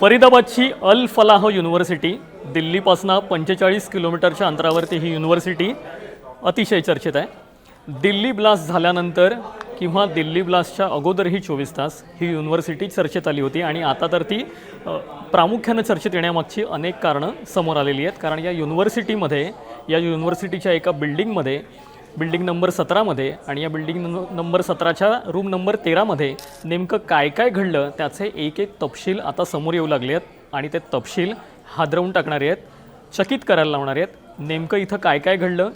फरीदाबादची अल फलाह university दिल्लीपासनं पंचेचाळीस किलोमीटरच्या अंतरावरती ही युनिव्हर्सिटी अतिशय चर्चेत आहे. दिल्ली ब्लास्ट झाल्यानंतर किंवा दिल्ली ब्लास्टच्या अगोदरही चोवीस तास ही युनिव्हर्सिटी चर्चेत आली होती आणि आता तर ती प्रामुख्यानं चर्चेत येण्यामागची अनेक कारणं समोर आलेली आहेत. कारण या युनिव्हर्सिटीमध्ये या युनिव्हर्सिटीच्या एका बिल्डिंगमध्ये बिल्डिंग नंबर सतरामध्ये आणि या बिल्डिंग नंबर सतराच्या रूम नंबर तेरामध्ये नेमकं काय काय घडलं त्याचे एक एक तपशील आता समोर येऊ लागले आहेत आणि ते तपशील हादरवून टाकणारे आहेत चकित करायला लावणारे आहेत. नेमकं इथं काय काय घडलं?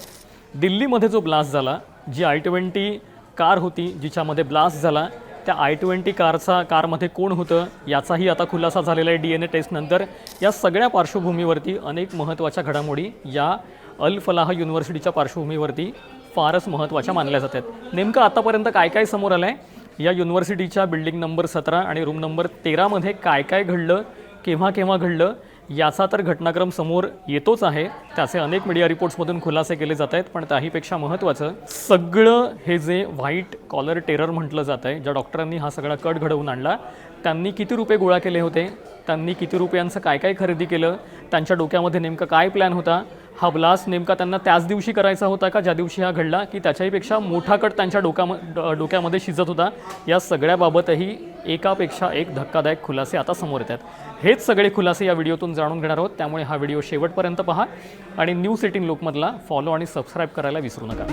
दिल्लीमध्ये जो ब्लास्ट झाला जी आय ट्वेंटी कार होती जिच्यामध्ये ब्लास्ट झाला त्या आय ट्वेंटी कारचा कारमध्ये कोण होतं याचाही आता खुलासा झालेला आहे डी एन ए टेस्टनंतर या सगळ्या पार्श्वभूमीवरती अनेक महत्त्वाच्या घडामोडी या अल फलाह युनिव्हर्सिटीच्या पार्श्वभूमीवरती फारच महत्त्वाच्या मानल्या जातात. नेमकं आतापर्यंत काय काय समोर आलं आहे या युनिव्हर्सिटीच्या बिल्डिंग नंबर सतरा आणि रूम नंबर तेरामध्ये काय काय घडलं केव्हा केव्हा घडलं याचा तर घटनाक्रम समोर येतोच आहे. त्याचे अनेक मीडिया रिपोर्ट्समधून खुलासे केले जात आहेत पण त्याहीपेक्षा महत्त्वाचं सगळं हे जे व्हाईट कॉलर टेरर म्हटलं जात आहे ज्या डॉक्टरांनी हा सगळा कट घडवून आणला त्यांनी किती रुपये गोळा केले होते? त्यांनी किती रुपयांचं काय काय खरेदी केलं? त्यांच्या डोक्यामध्ये नेमकं काय प्लॅन होता? हा ब्लास्ट नेमका त्यांना त्याच दिवशी करायचा होता का? ज्या दिवशी हा घडला? की त्याच्याहीपेक्षा मोठा कट त्यांच्या डोक्याम डोक्यामध्ये शिजत होता? या सगळ्याबाबतही एकापेक्षा एक धक्कादायक खुलासे आता समोर येत आहेत. हेच सगळे खुलासे या व्हिडिओतून जाणून घेणार आहोत. त्यामुळे हा व्हिडिओ शेवटपर्यंत पहा. आणि न्यूज एटीन लोकमधला फॉलो आणि सबस्क्राईब करायला विसरू नका.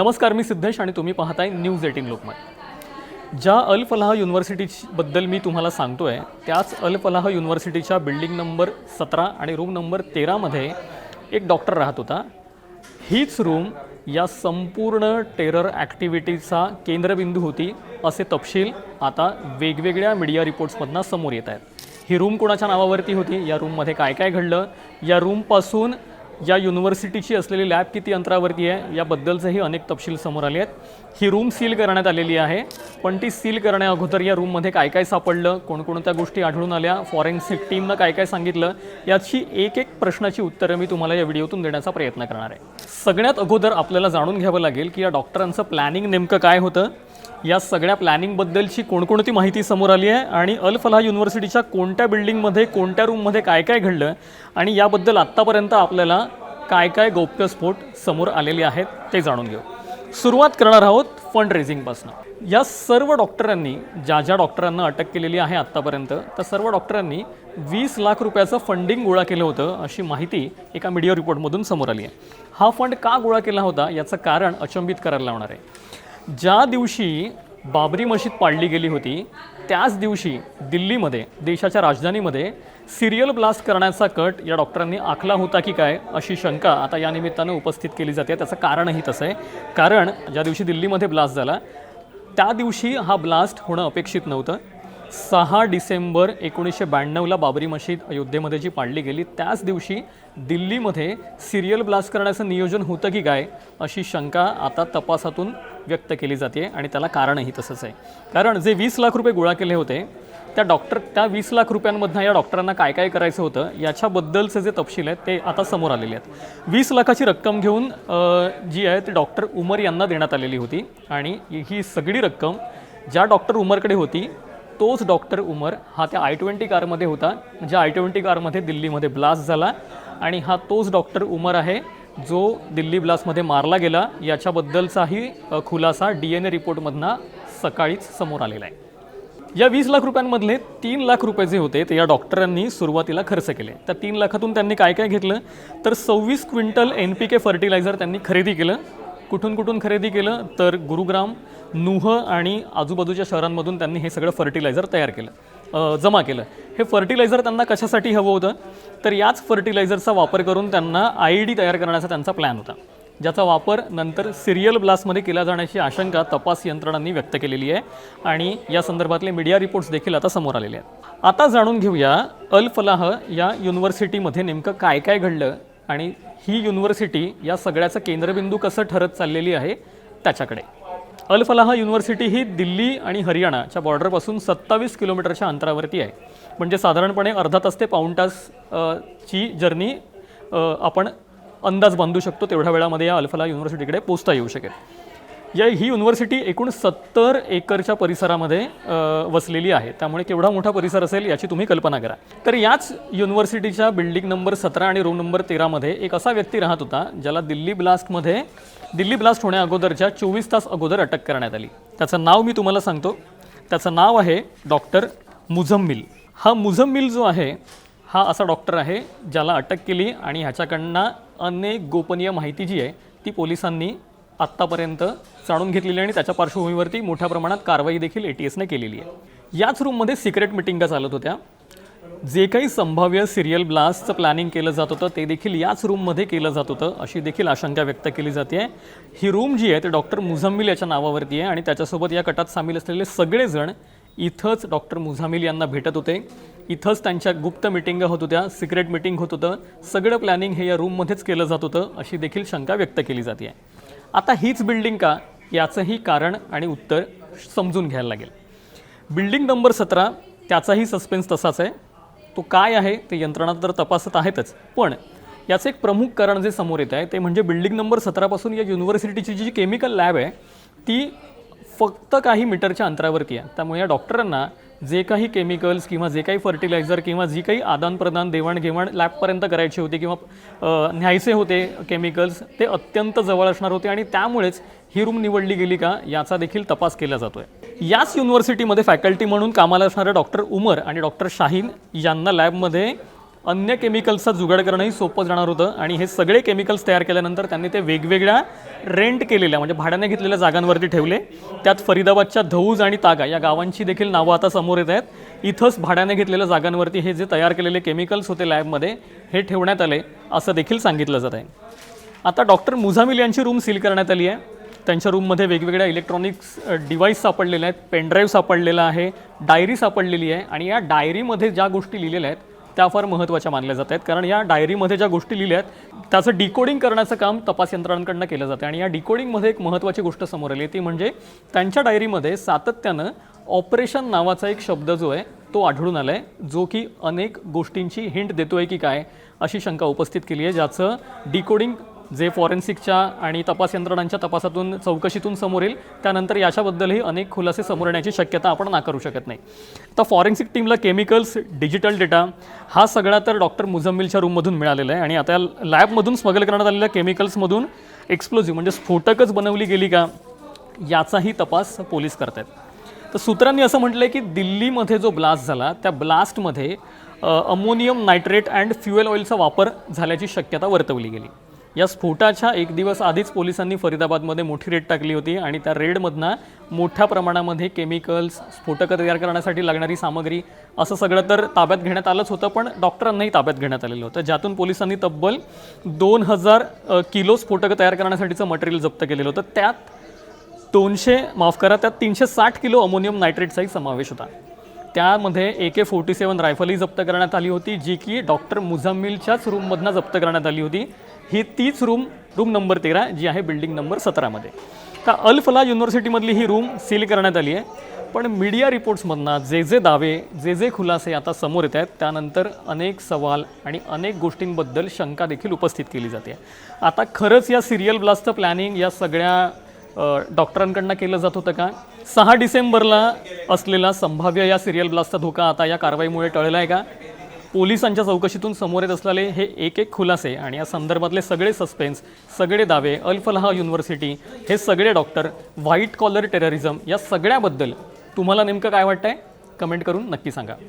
नमस्कार मी सिद्धेश आणि तुम्ही पाहताय न्यूज एटीन लोकमत. ज्या अल फलाह युनिव्हर्सिटीबद्दल मी तुम्हाला सांगतो आहे त्याच अल फलाह युनिव्हर्सिटीच्या बिल्डिंग नंबर सतरा आणि रूम नंबर तेरामध्ये एक डॉक्टर राहत होता. हीच रूम या संपूर्ण टेरर ॲक्टिव्हिटीचा केंद्रबिंदू होती असे तपशील आता वेगवेगळ्या मीडिया रिपोर्ट्समधनं समोर येत आहेत. ही रूम कोणाच्या नावावरती होती? या रूममध्ये काय काय घडलं? या रूमपासून या युनिव्हर्सिटीची असलेली लॅब किती अंतरावरती आहे याबद्दलचेही अनेक तपशील समोर आले आहेत. ही रूम सील करण्यात आलेली आहे. पण ती सील करण्या अगोदर या रूममध्ये काय काय सापडलं कोणकोणत्या गोष्टी आढळून आल्या फॉरेन्सिक टीमनं काय काय सांगितलं याची एक एक प्रश्नाची उत्तरं मी तुम्हाला या व्हिडिओतून देण्याचा प्रयत्न करणार आहे. सगळ्यात अगोदर आपल्याला जाणून घ्यावं लागेल की या डॉक्टरांचं प्लॅनिंग नेमकं काय होतं. या सगळ्या प्लॅनिंगबद्दलची कोणकोणती माहिती समोर आली आहे? आणि अल फलाह युनिव्हर्सिटीच्या कोणत्या बिल्डिंगमध्ये कोणत्या रूममध्ये काय काय घडलं? आणि याबद्दल आत्तापर्यंत आपल्याला काय काय गौप्यस्फोट समोर आलेले आहेत ते जाणून घेऊ. सुरुवात करणार आहोत फंड रेझिंगपासून या सर्व डॉक्टरांनी ज्या ज्या डॉक्टरांना अटक केलेली आहे आत्तापर्यंत त्या सर्व डॉक्टरांनी वीस लाख रुपयाचं फंडिंग गोळा केलं होतं अशी माहिती एका मीडिया रिपोर्टमधून समोर आली आहे. हा फंड का गोळा केला होता? याचं कारण अचंबित करायला लावणार आहे. ज्या दिवशी बाबरी मशीद पाडली गेली होती त्याच दिवशी दिल्लीमध्ये देशाच्या राजधानीमध्ये सिरियल ब्लास्ट करण्याचा कट या डॉक्टरांनी आखला होता की काय अशी शंका आता या निमित्तानं उपस्थित केली जाते. त्याचं कारणही तसं आहे. कारण ज्या दिवशी दिल्लीमध्ये ब्लास्ट झाला त्या दिवशी हा ब्लास्ट होणं अपेक्षित नव्हतं. सहा डिसेंबर एकोणीसशे ब्याण्णवला बाबरी मशीद अयोध्येमध्ये जी पाडली गेली त्याच दिवशी दिल्लीमध्ये सिरियल ब्लास्ट करण्याचं नियोजन होतं की काय अशी शंका आता तपासातून व्यक्त केली जाते आणि त्याला कारणही तसंच आहे. कारण जे वीस लाख रुपये गोळा केले होते त्या डॉक्टर त्या वीस लाख रुपयांमधनं या डॉक्टरांना काय काय करायचं होतं याच्याबद्दलचे जे तपशील आहेत ते आता समोर आलेले आहेत. वीस लाखाची रक्कम घेऊन जी आहे ती डॉक्टर उमर यांना देण्यात आलेली होती आणि ही सगळी रक्कम ज्या डॉक्टर उमरकडे होती तोच डॉक्टर उमर हा त्या आय ट्वेंटी कारमध्ये होता. म्हणजे आय ट्वेंटी कारमध्ये दिल्लीमध्ये ब्लास्ट झाला आणि हा तोच डॉक्टर उमर आहे जो दिल्ली ब्लास्टमध्ये मारला गेला. याच्याबद्दलचाही खुलासा डी एन ए रिपोर्टमधनं सकाळीच समोर आलेला आहे. या वीस लाख रुपयांमधले तीन लाख रुपये जे होते ते या डॉक्टरांनी सुरुवातीला खर्च केले. त्या तीन लाखातून त्यांनी काय काय घेतलं? तर सव्वीस quintal N P K fertiliser त्यांनी खरेदी केलं. कुठून कुठून खरेदी केलं तर गुरुग्राम नुह आणि आजूबाजूच्या शहरांमधून त्यांनी हे सगळं फर्टिलायझर तयार केलं जमा केलं. हे फर्टिलायझर त्यांना कशासाठी हवं होतं? तर याच फर्टिलायझरचा वापर करून त्यांना आय डी तयार करण्याचा त्यांचा प्लॅन होता ज्याचा वापर नंतर सिरियल ब्लास्टमध्ये केला जाण्याची आशंका तपास यंत्रणांनी व्यक्त केलेली आहे आणि या संदर्भातले मीडिया रिपोर्ट्स देखील आता समोर आलेले आहेत. आता जाणून घेऊया अल फलाह या युनिव्हर्सिटीमध्ये नेमकं काय काय घडलं आणि ही युनिव्हर्सिटी या सगळ्याचं केंद्रबिंदू कसं ठरत चाललेली आहे त्याच्याकडे. अल फलाह युनिव्हर्सिटी ही दिल्ली आणि हरियाणाच्या बॉर्डरपासून सत्तावीस किलोमीटरच्या अंतरावरती आहे. म्हणजे साधारणपणे अर्धा तास ते पाऊण तास ची जर्नी आपण अंदाज बांधू शकतो तेवढ्या वेळामध्ये या अल्फला युनिव्हर्सिटीकडे पोचता येऊ शकेल. या ही युनिव्हर्सिटी एकूण सत्तर एकरच्या परिसरामध्ये वसलेली आहे. त्यामुळे केवढा मोठा परिसर असेल याची तुम्ही कल्पना करा. तर याच युनिव्हर्सिटीच्या बिल्डिंग नंबर सतरा आणि रूम नंबर तेरामध्ये एक असा व्यक्ती राहत होता ज्याला दिल्ली ब्लास्टमध्ये दिल्ली ब्लास्ट होण्या अगोदरच्या चोवीस तास अगोदर अटक करण्यात आली. त्याचं नाव मी तुम्हाला सांगतो. त्याचं नाव आहे डॉक्टर मुझम्मिल. हा मुझम्मिल जो आहे हा असा डॉक्टर आहे ज्याला अटक केली आणि ह्याच्याकडनं अनेक गोपनीय माहिती जी आहे ती पोलिसांनी आत्तापर्यंत जाणून घेतलेली आहे आणि त्याच्या पार्श्वभूमीवरती मोठ्या प्रमाणात कारवाई देखील ए टी एसने केलेली आहे. याच रूममध्ये सिक्रेट मिटिंगा चालत होत्या. जे काही संभाव्य सिरियल ब्लास्टचं प्लॅनिंग केलं जात होतं ते देखील याच रूममध्ये केलं जात होतं अशी देखील आशंका व्यक्त केली जाते आहे ही रूम जी आहे ते डॉक्टर मुझम्मिल याच्या नावावरती आहे आणि त्याच्यासोबत या कटात सामील असलेले सगळेजण इथंच डॉक्टर मुझामिल यांना भेटत होते. इथंच त्यांच्या गुप्त मिटिंग होत होत्या सिक्रेट मिटिंग होत होतं. सगळं प्लॅनिंग हे या रूममध्येच केलं जात होतं अशी देखील शंका व्यक्त केली जाते. आहे आता हीच बिल्डिंग का? याचंही कारण आणि उत्तर समजून घ्यायला लागेल. बिल्डिंग नंबर सतरा त्याचाही सस्पेन्स तसाच आहे. तो काय आहे ते यंत्रणा तर तपासत आहेतच. पण याचं एक प्रमुख कारण जे समोर येत आहे ते म्हणजे बिल्डिंग नंबर सतरापासून या युनिव्हर्सिटीची जी केमिकल लॅब आहे ती फक्त काही मीटरच्या अंतरावरती आहे. त्यामुळे या डॉक्टरांना जे काही केमिकल्स किंवा जे काही फर्टिलायझर किंवा जी काही आदानप्रदान देवाणघेवाण लॅबपर्यंत करायची होती किंवा न्यायचे होते केमिकल्स ते अत्यंत जवळ असणार होते आणि त्यामुळेच ही रूम निवडली गेली का याचा देखील तपास केला जातोय. याच युनिव्हर्सिटीमध्ये फॅकल्टी म्हणून कामाला असणारे डॉक्टर उमर आणि डॉक्टर शाहीन यांना लॅबमध्ये अन्य केमिकल्सचा जुगाड करणंही सोपं जाणार होतं आणि हे सगळे केमिकल्स तयार केल्यानंतर त्यांनी ते वेगवेगळ्या रेंट केलेल्या म्हणजे भाड्याने घेतलेल्या जागांवरती ठेवले. त्यात फरीदाबादच्या धौज आणि तागा या गावांची देखील नावं आता समोर येत आहेत. इथंच भाड्याने घेतलेल्या जागांवरती हे जे तयार केलेले केमिकल्स होते लॅबमध्ये हे ठेवण्यात आले असं देखील सांगितलं जात आहे. आता डॉक्टर मुझामिल यांची रूम सील करण्यात आली आहे. त्यांच्या रूममध्ये वेगवेगळ्या इलेक्ट्रॉनिक्स डिव्हाइस सापडलेल्या आहेत पेनड्राईव्ह सापडलेला आहे डायरी सापडलेली आहे आणि या डायरीमध्ये ज्या गोष्टी लिहिलेल्या आहेत त्या फार महत्त्वाच्या मानल्या जात आहेत. कारण या डायरीमध्ये ज्या गोष्टी लिहिल्या आहेत त्याचं डिकोडिंग करण्याचं काम तपास यंत्रणांकडनं केलं जातं. आणि या डिकोडिंगमध्ये एक महत्त्वाची गोष्ट समोर आली ती म्हणजे त्यांच्या डायरीमध्ये सातत्यानं ऑपरेशन नावाचा एक शब्द जो आहे तो आढळून आला आहे जो की अनेक गोष्टींची हिंट देतो आहे की काय अशी शंका उपस्थित केली आहे ज्याचं डिकोडिंग जे फॉरेन्सिकच्या आणि तपास यंत्रणांच्या तपासातून चौकशीतून समोर येईल. त्यानंतर याच्याबद्दलही अनेक खुलासे समोर येण्याची शक्यता आपण नाकारू शकत नाही. तर फॉरेन्सिक टीमला केमिकल्स डिजिटल डेटा हा सगळा तर डॉक्टर मुझम्मिलच्या रूममधून मिळालेला आहे. आणि आता लॅबमधून स्मगल करण्यात आलेल्या केमिकल्समधून एक्सप्लोजिव्ह म्हणजे स्फोटकच बनवली गेली का याचाही तपास पोलीस करत आहेत तर सूत्रांनी असं म्हटलं आहे की दिल्लीमध्ये जो ब्लास्ट झाला त्या ब्लास्टमध्ये अमोनियम नायट्रेट अँड फ्युएल ऑइलचा वापर झाल्याची शक्यता वर्तवली गेली. या स्फोटाच्या एक दिवस आधीच पोलिसांनी फरीदाबादमध्ये मोठी रेड टाकली होती आणि त्या रेडमधनं मोठ्या प्रमाणामध्ये केमिकल्स स्फोटकं तयार करण्यासाठी लागणारी सामग्री असं सगळं तर ताब्यात घेण्यात आलंच होतं पण डॉक्टरांनाही ताब्यात घेण्यात आलेलं होतं ज्यातून पोलिसांनी तब्बल दोन हजार किलो स्फोटकं तयार करण्यासाठीचं मटेरियल जप्त केलेलं होतं. त्यात दोनशे माफ करा त्यात तीनशे साठ किलो अमोनियम नायट्रेटचाही समावेश होता. त्यामध्ये ए के फोर्टी सेवन रायफलही जप्त करण्यात आली होती जी की डॉक्टर मुझम्मिलच्याच रूममधनं जप्त करण्यात आली होती. ही तीच रूम रूम नंबर तेरा जी आहे बिल्डिंग नंबर सतरामध्ये. तर अल फला युनिव्हर्सिटीमधली ही रूम सील करण्यात आली आहे. पण मीडिया रिपोर्ट्समधनं जे जे दावे जे जे खुलासे आता समोर येत आहेत त्यानंतर अनेक सवाल आणि अनेक गोष्टींबद्दल शंका देखील उपस्थित केली जाते. आता खरंच या सिरियल ब्लास्टचं प्लॅनिंग या सगळ्या डॉक्टरांकडनं केलं जात होतं का? सहा डिसेंबरला असलेला संभाव्य या सिरियल ब्लास्टचा धोका आता या कारवाईमुळे टळला आहे का? पोलिसांच्या चौकशीतून समोर येत असलेले हे एक एक खुलासे आणि या संदर्भातले सगळे सस्पेन्स सगळे दावे अल्फलाहा युनिव्हर्सिटी हे सगळे डॉक्टर व्हाईट कॉलर टेररिझम या सगळ्याबद्दल तुम्हाला नेमकं काय वाटतंय? कमेंट करून नक्की सांगा.